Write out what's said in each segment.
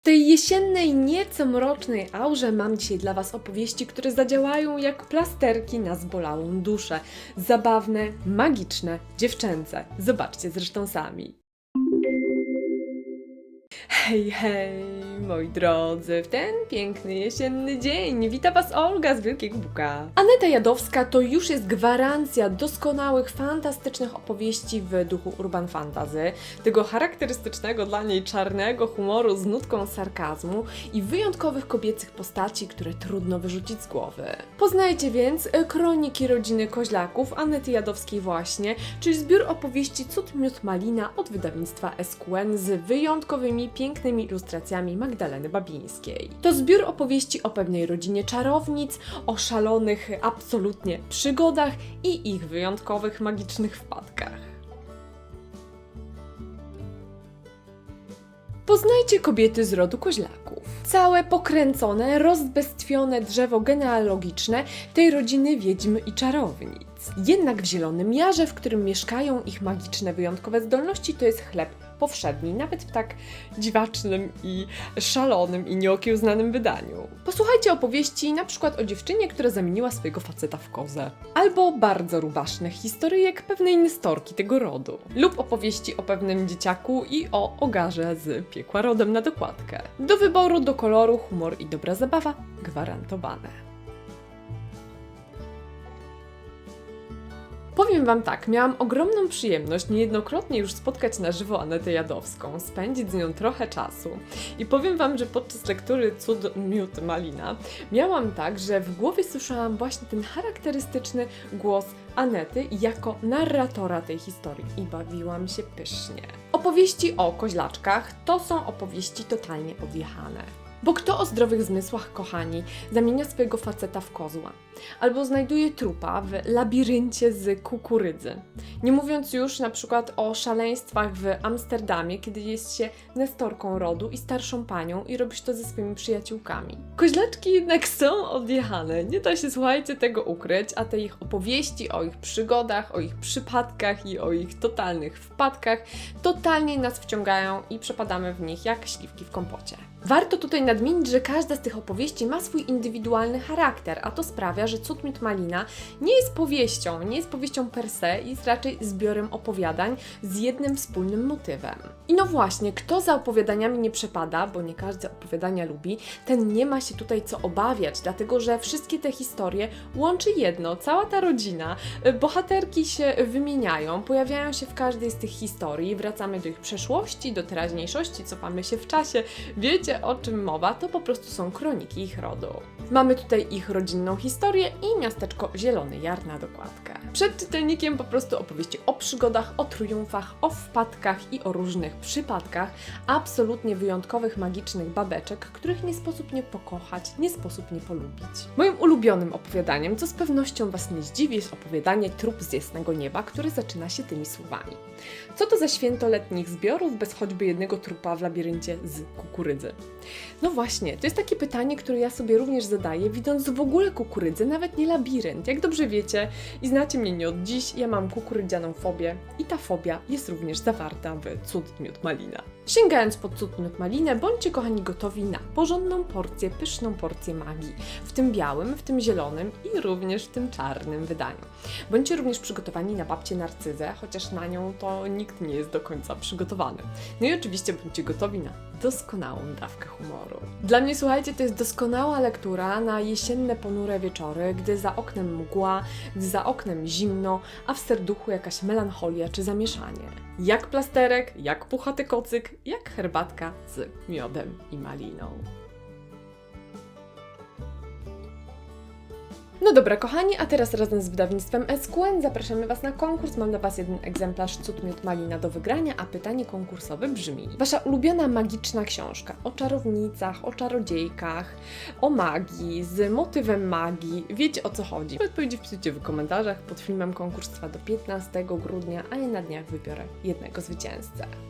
W tej jesiennej, nieco mrocznej aurze mam dzisiaj dla Was opowieści, które zadziałają jak plasterki na zbolałą duszę. Zabawne, magiczne, dziewczęce. Zobaczcie zresztą sami. Hej, hej, moi drodzy, w ten piękny jesienny dzień wita Was Olga z Wielkiego Buka. Aneta Jadowska to już jest gwarancja doskonałych, fantastycznych opowieści w duchu urban fantasy, tego charakterystycznego dla niej czarnego humoru z nutką sarkazmu i wyjątkowych kobiecych postaci, które trudno wyrzucić z głowy. Poznajcie więc e, Kroniki Rodziny Koźlaków Anety Jadowskiej właśnie, czyli zbiór opowieści Cud Miód Malina od wydawnictwa SQN z wyjątkowymi, pięknymi ilustracjami Magdaleny Babińskiej. To zbiór opowieści o pewnej rodzinie czarownic, o szalonych absolutnie przygodach i ich wyjątkowych, magicznych wpadkach. Poznajcie kobiety z rodu koźlaków. Całe pokręcone, rozbestwione drzewo genealogiczne tej rodziny wiedźm i czarownic. Jednak w Zielonym Jarze, w którym mieszkają ich magiczne, wyjątkowe zdolności, to jest chleb powszedni, nawet w tak dziwacznym i szalonym i nieokiełznanym wydaniu. Posłuchajcie opowieści na przykład o dziewczynie, która zamieniła swojego faceta w kozę. Albo bardzo rubasznych historyjek pewnej nestorki tego rodu. Lub opowieści o pewnym dzieciaku i o ogarze z piekła rodem na dokładkę. Do wyboru, do koloru, humor i dobra zabawa gwarantowane. Powiem Wam tak, miałam ogromną przyjemność niejednokrotnie już spotkać na żywo Anetę Jadowską, spędzić z nią trochę czasu. I powiem Wam, że podczas lektury Cud Miód Malina miałam tak, że w głowie słyszałam właśnie ten charakterystyczny głos Anety jako narratora tej historii i bawiłam się pysznie. Opowieści o koźlaczkach to są opowieści totalnie odjechane. Bo kto o zdrowych zmysłach, kochani, zamienia swojego faceta w kozła? Albo znajduje trupa w labiryncie z kukurydzy. Nie mówiąc już na przykład o szaleństwach w Amsterdamie, kiedy jest się nestorką rodu i starszą panią i robisz to ze swoimi przyjaciółkami. Koźlaczki jednak są odjechane, nie da się słuchajcie tego ukryć, a te ich opowieści o ich przygodach, o ich przypadkach i o ich totalnych wpadkach totalnie nas wciągają i przepadamy w nich jak śliwki w kompocie. Warto tutaj nadmienić, że każda z tych opowieści ma swój indywidualny charakter, a to sprawia, że Cud Miód Malina nie jest powieścią, nie jest powieścią per se, jest raczej zbiorem opowiadań z jednym wspólnym motywem. I no właśnie, kto za opowiadaniami nie przepada, bo nie każdy opowiadania lubi, ten nie ma się tutaj co obawiać, dlatego że wszystkie te historie łączy jedno, cała ta rodzina, y, bohaterki się wymieniają, pojawiają się w każdej z tych historii, wracamy do ich przeszłości, do teraźniejszości, cofamy się w czasie, wiecie o czym mowa, to po prostu są kroniki ich rodu. Mamy tutaj ich rodzinną historię i miasteczko Zielony Jar na dokładkę. Przed czytelnikiem po prostu opowieści o przygodach, o triumfach, o wpadkach i o różnych przypadkach absolutnie wyjątkowych, magicznych babeczek, których nie sposób nie pokochać, nie sposób nie polubić. Moim ulubionym opowiadaniem, co z pewnością Was nie zdziwi, jest opowiadanie Trup z jasnego nieba, które zaczyna się tymi słowami. Co to za święto letnich zbiorów bez choćby jednego trupa w labiryncie z kukurydzy? No właśnie, to jest takie pytanie, które ja sobie również zadaję, widząc w ogóle kukurydzę, nawet nie labirynt. Jak dobrze wiecie i znacie mnie nie od dziś, ja mam kukurydzianą fobię i ta fobia jest również zawarta w Cud Miód Malina. Sięgając po Cud Miód Malinę, bądźcie kochani gotowi na porządną porcję, pyszną porcję magii, w tym białym, w tym zielonym i również w tym czarnym wydaniu. Bądźcie również przygotowani na babcię Narcyzę, chociaż na nią to nikt nie jest do końca przygotowany. No i oczywiście bądźcie gotowi na doskonałą dawkę humoru. Dla mnie, słuchajcie, to jest doskonała lektura na jesienne, ponure wieczory, gdy za oknem mgła, gdy za oknem zimno, a w serduchu jakaś melancholia czy zamieszanie. Jak plasterek, jak puchaty kocyk, jak herbatka z miodem i maliną. No dobra, kochani, a teraz razem z wydawnictwem SQN zapraszamy Was na konkurs. Mam dla Was jeden egzemplarz Cud Miód Malina do wygrania, a pytanie konkursowe brzmi Wasza ulubiona magiczna książka o czarownicach, o czarodziejkach, o magii, z motywem magii. Wiecie o co chodzi. Odpowiedzi wpisujcie w komentarzach. Pod filmem konkurs trwa do 15 grudnia, a ja na dniach wybiorę jednego zwycięzcę.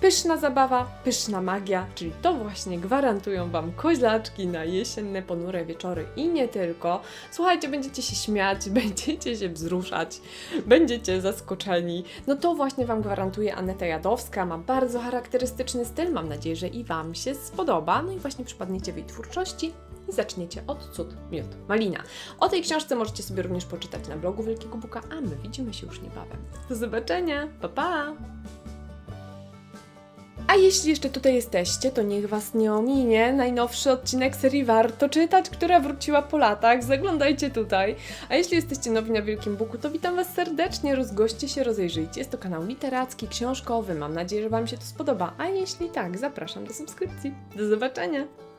Pyszna zabawa, pyszna magia, czyli to właśnie gwarantują Wam koźlaczki na jesienne, ponure wieczory i nie tylko. Słuchajcie, będziecie się śmiać, będziecie się wzruszać, będziecie zaskoczeni. No to właśnie Wam gwarantuje Aneta Jadowska, ma bardzo charakterystyczny styl, mam nadzieję, że i Wam się spodoba. No i właśnie przypadniecie w jej twórczości i zaczniecie od cud, miód, malina. O tej książce możecie sobie również poczytać na blogu Wielkiego Buka, a my widzimy się już niebawem. Do zobaczenia, pa pa! A jeśli jeszcze tutaj jesteście, to niech Was nie ominie najnowszy odcinek serii Warto czytać, która wróciła po latach. Zaglądajcie tutaj. A jeśli jesteście nowi na Wielkim Buku, to witam Was serdecznie. Rozgoście się, rozejrzyjcie. Jest to kanał literacki, książkowy. Mam nadzieję, że Wam się to spodoba. A jeśli tak, zapraszam do subskrypcji. Do zobaczenia!